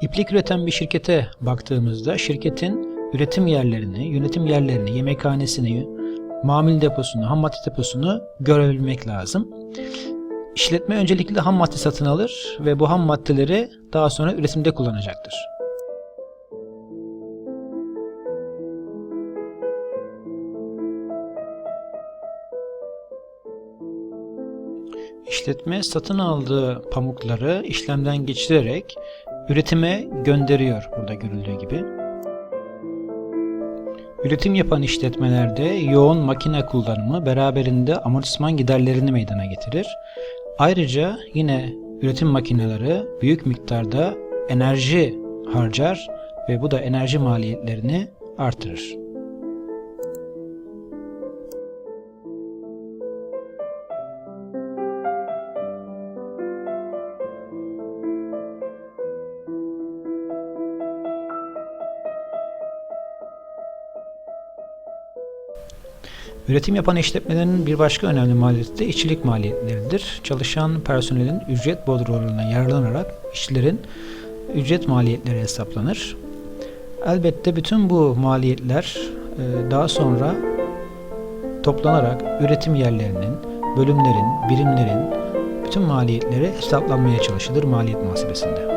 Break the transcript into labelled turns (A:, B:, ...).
A: İplik üreten bir şirkete baktığımızda şirketin üretim yerlerini, yönetim yerlerini, yemekhanesini, mamul deposunu, ham madde deposunu görebilmek lazım. İşletme öncelikle ham madde satın alır ve bu ham maddeleri daha sonra üretimde kullanacaktır. İşletme satın aldığı pamukları işlemden geçirerek üretime gönderiyor burada görüldüğü gibi. Üretim yapan işletmelerde yoğun makine kullanımı beraberinde amortisman giderlerini meydana getirir. Ayrıca yine üretim makineleri büyük miktarda enerji harcar ve bu da enerji maliyetlerini artırır. Üretim yapan işletmelerin bir başka önemli maliyeti de işçilik maliyetleridir. Çalışan personelin ücret bodrolarından yararlanarak işçilerin ücret maliyetleri hesaplanır. Elbette bütün bu maliyetler e, daha sonra toplanarak üretim yerlerinin, bölümlerin, birimlerin bütün maliyetleri hesaplanmaya çalışılır maliyet muhasebesinde.